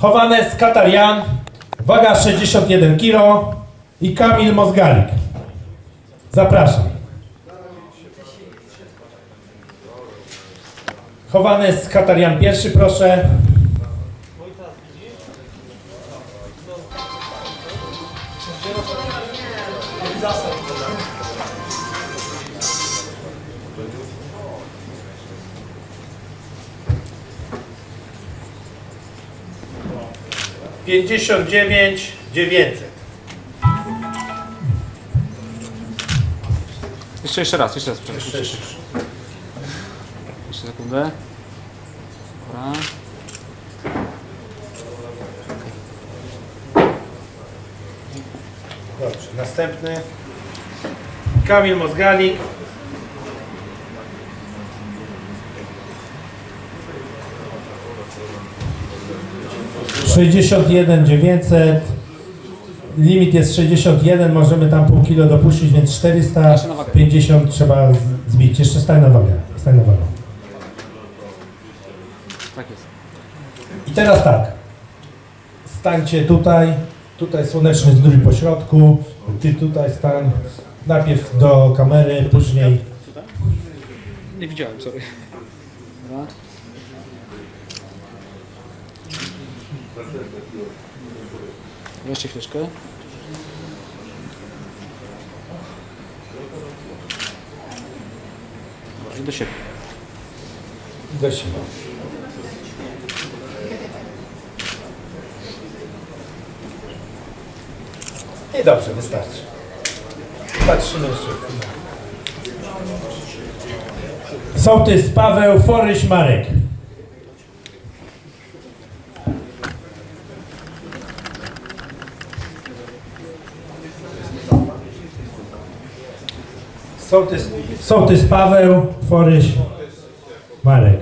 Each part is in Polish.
Chowanes Katarian, waga 61 kg i Kamil Mozgalik. Zapraszam. Chowanes Katarian pierwszy, proszę. Pięćdziesiąt dziewięć dziewięćset. Jeszcze, jeszcze raz, jeszcze raz. Jeszcze, jeszcze, jeszcze sekundę. Dobra. Dobrze, następny. Kamil Mozgalik. Sześćdziesiąt jeden dziewięćset. Limit jest 61, możemy tam pół kilo dopuścić, więc 450 trzeba zbić. Jeszcze stań na wagę. Stań na wagę. Tak jest. I teraz tak. Stańcie tutaj. Tutaj słoneczny zdrój po środku. Ty tutaj stań. Najpierw do kamery, później. Nie widziałem, sorry. Dobra. Jeszcze chwileczkę. Dobra, i do siebie. Do siebie. I dobrze, wystarczy. Patrzymy jeszcze chwilę. Sołtys Paweł Foryś Marek. Sołtys, sołtys Paweł Foryś Marek.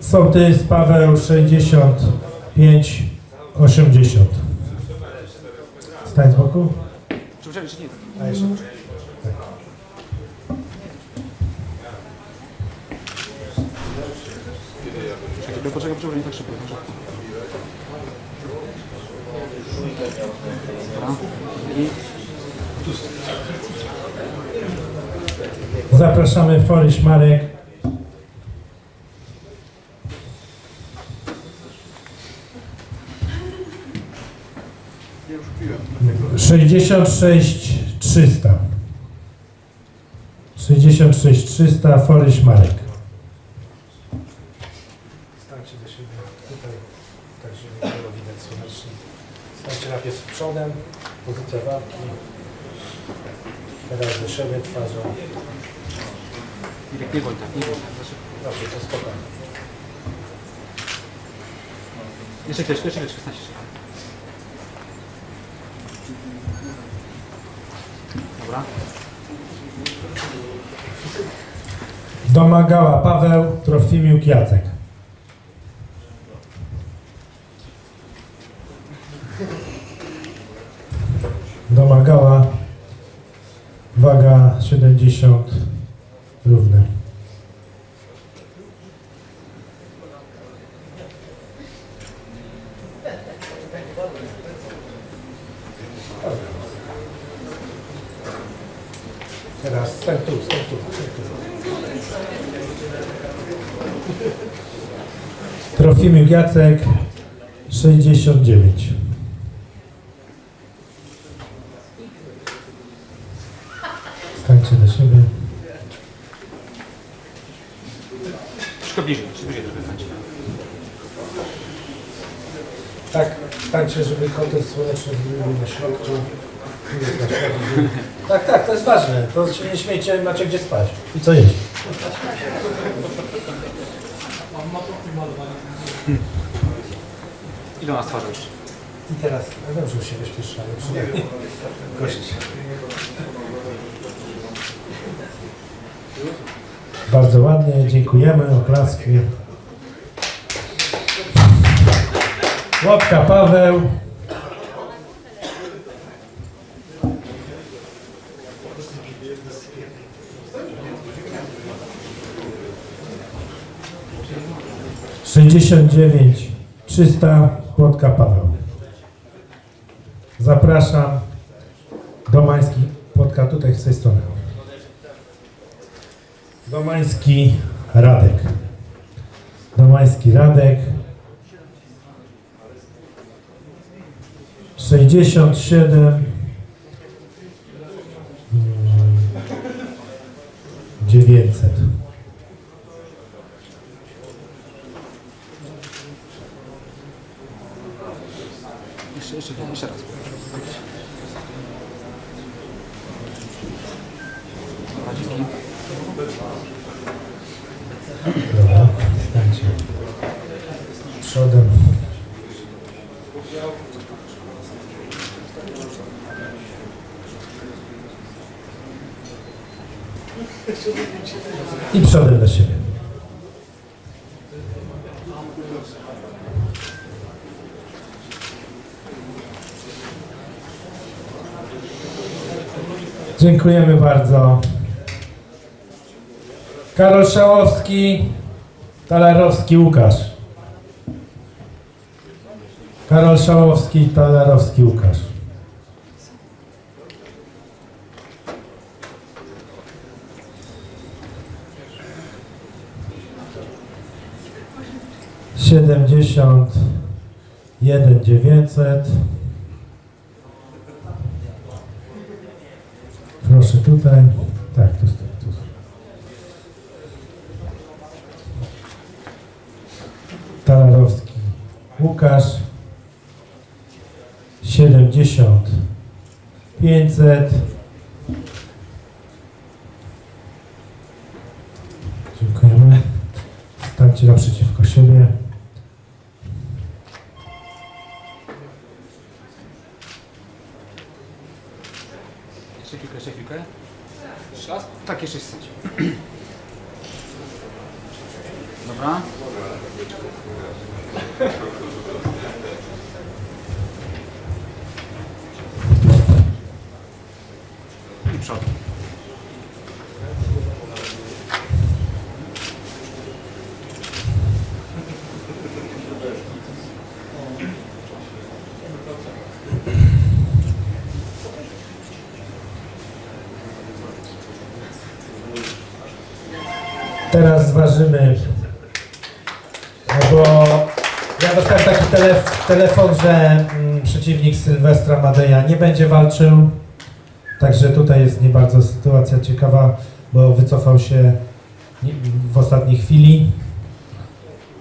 Sołtys Paweł 65 80. Stań z boku. Nie? A jeszcze. Poczekaj, poczekaj, poczekaj, nie tak szybko. I Zapraszamy Foryś Marek. Sześćdziesiąt sześć trzysta. Sześćdziesiąt sześć trzysta Foryś Marek. Stańcie do siebie tutaj, tak żeby było widać słonecznie. Stańcie najpierw przodem, pozycja walki. Teraz do siebie twarzą. Nie bądź tak, nie bądź tak. Dobrze, to spokojnie. Jeszcze chwileczkę, jeszcze chwileczkę, stań się. Dobra. Domagała Paweł Trofimiuk Jacek. Domagała waga 70 równe. Teraz stań tu, stań tu. Trofimiuk Jacek 69. Stańcie do siebie. Troszkę bliżej, bliżej trochę stańcie. Tak, stańcie, żeby kąty słoneczny był na środku. Nie jest na środku. Tak, tak, to jest ważne. To się nie śmiejcie, macie gdzie spać. I co jeść? Ile nas twarzy jeszcze? I teraz, ja wiem, że się wyśpiesz, ale przynajmniej gość. Bardzo ładnie, dziękujemy, oklaski. Łapka Paweł. 69 300 Płotka Paweł. Zapraszam Domański Płotka tutaj z tej strony. Domański Radek. Domański Radek. 67 mm, 900. Jeszcze, jeszcze, jeszcze raz. Dobra, dzięki. Dobra, stańcie. Przodem. I przodem do siebie. Dziękujemy bardzo. Karol Szałowski, Talarowski Łukasz. Karol Szałowski, Talarowski Łukasz. Siedemdziesiąt jeden dziewięćset. Proszę tutaj. Tak, tu, tu, tu. Talarowski Łukasz 70 500 Dziękujemy. Stańcie naprzeciwko siebie. Jeszcze chwilkę, jeszcze chwilkę. Jeszcze raz? Tak, jeszcze stać. Dobra. I przód. Teraz zważymy, no bo ja dostałem taki telef telefon, że mm, przeciwnik Sylwestra Madeja nie będzie walczył. Także tutaj jest nie bardzo sytuacja ciekawa, bo wycofał się w ostatniej chwili.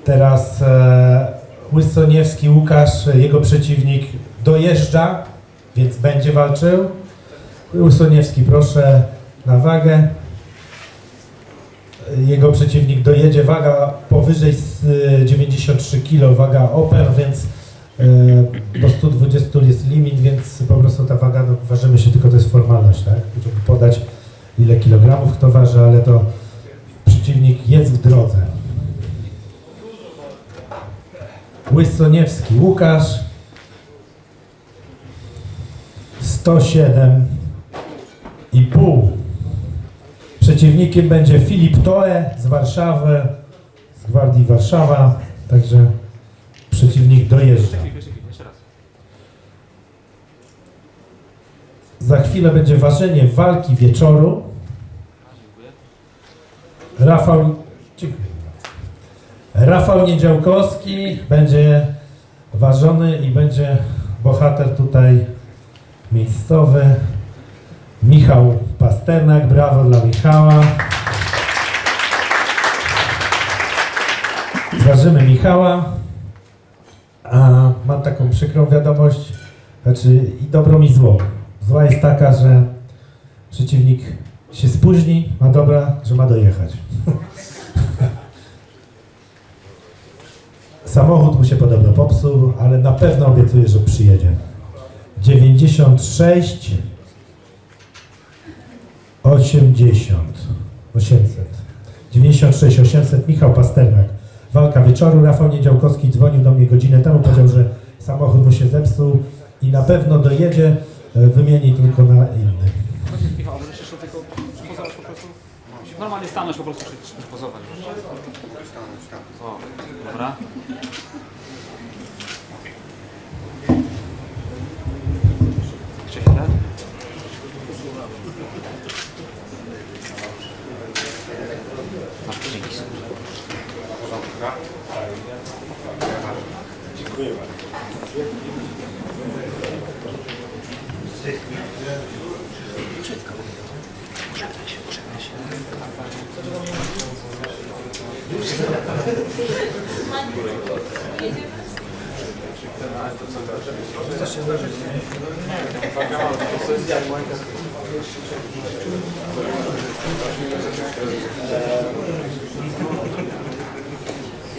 Teraz e, Łysoniewski Łukasz, jego przeciwnik, dojeżdża, więc będzie walczył. Łysoniewski, proszę na wagę jego przeciwnik dojedzie, waga powyżej z, y, 93 kg, waga open, więc do 120 jest limit, więc po prostu ta waga, no, ważymy się tylko, to jest formalność, tak? Będziemy podać ile kilogramów kto waży, ale to przeciwnik jest w drodze. Łysoniewski Łukasz 107 i pół. Przeciwnikiem będzie Filip Toe z Warszawy, z Gwardii Warszawa, także przeciwnik dojeżdża. Jeszcze chwilkę, jeszcze chwilkę, jeszcze raz. Za chwilę będzie ważenie walki wieczoru. Rafał. Rafał Niedziałkowski będzie ważony i będzie bohater tutaj miejscowy. Michał Pasternak, brawo dla Michała. Zważymy Michała. A mam taką przykrą wiadomość, znaczy i dobrą i złą. Zła jest taka, że przeciwnik się spóźni, a dobra, że ma dojechać. Samochód mu się podobno popsuł, ale na pewno obiecuje, że przyjedzie. 96 80 800 96 800 Michał Pasternak. Walka wieczoru, Rafał Niedziałkowski dzwonił do mnie godzinę temu, powiedział, że samochód mu się zepsuł i na pewno dojedzie, wymieni tylko na inny. Chodź, Michał, możesz jeszcze tylko po prostu. Normalnie stanąć po prostu przy- przypozować. O, dobra. Jeszcze chwilę. No, dzięki.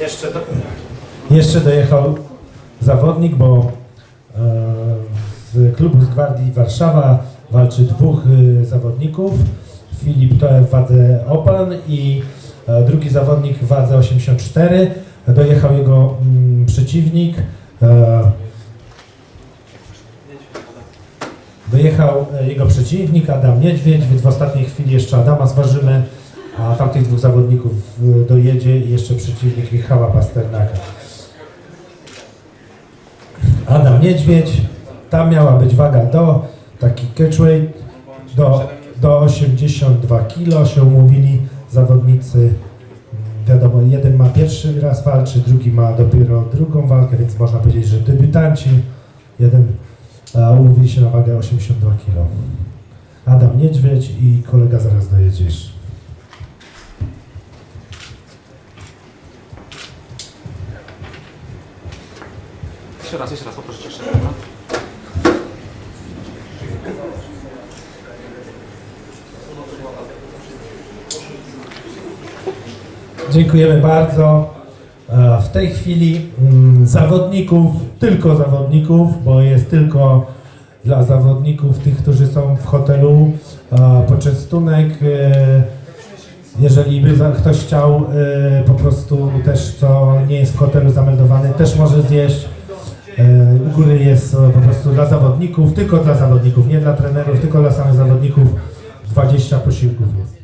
Jeszcze, jeszcze dojechał zawodnik, bo z klubu z Gwardii Warszawa walczy dwóch e, zawodników. Filip Toe w wadze Opan i e, drugi zawodnik w wadze 84. Dojechał jego mm, przeciwnik. E, Dojechał e, jego przeciwnik Adam Niedźwiedź, więc w ostatniej chwili jeszcze Adama zważymy, a tamtych dwóch zawodników dojedzie i jeszcze przeciwnik Michała Pasternaka. Adam Niedźwiedź, tam miała być waga do, taki catchweight, do, do 82 kg się umówili zawodnicy. Wiadomo, jeden ma pierwszy raz walczy, drugi ma dopiero drugą walkę, więc można powiedzieć, że debiutanci. Jeden a umówili się na wagę 82 kg. Adam Niedźwiedź i kolega zaraz dojedziesz. Jeszcze raz, jeszcze raz, poproszę jeszcze Dziękujemy bardzo. E, W tej chwili mm, zawodników, tylko zawodników, bo jest tylko dla zawodników, tych, którzy są w hotelu, e, poczęstunek. e, Jeżeli by ktoś chciał po prostu też, co nie jest w hotelu zameldowany, też może zjeść. U góry jest po prostu dla zawodników, tylko dla zawodników, nie dla trenerów, tylko dla samych zawodników. 20 posiłków jest.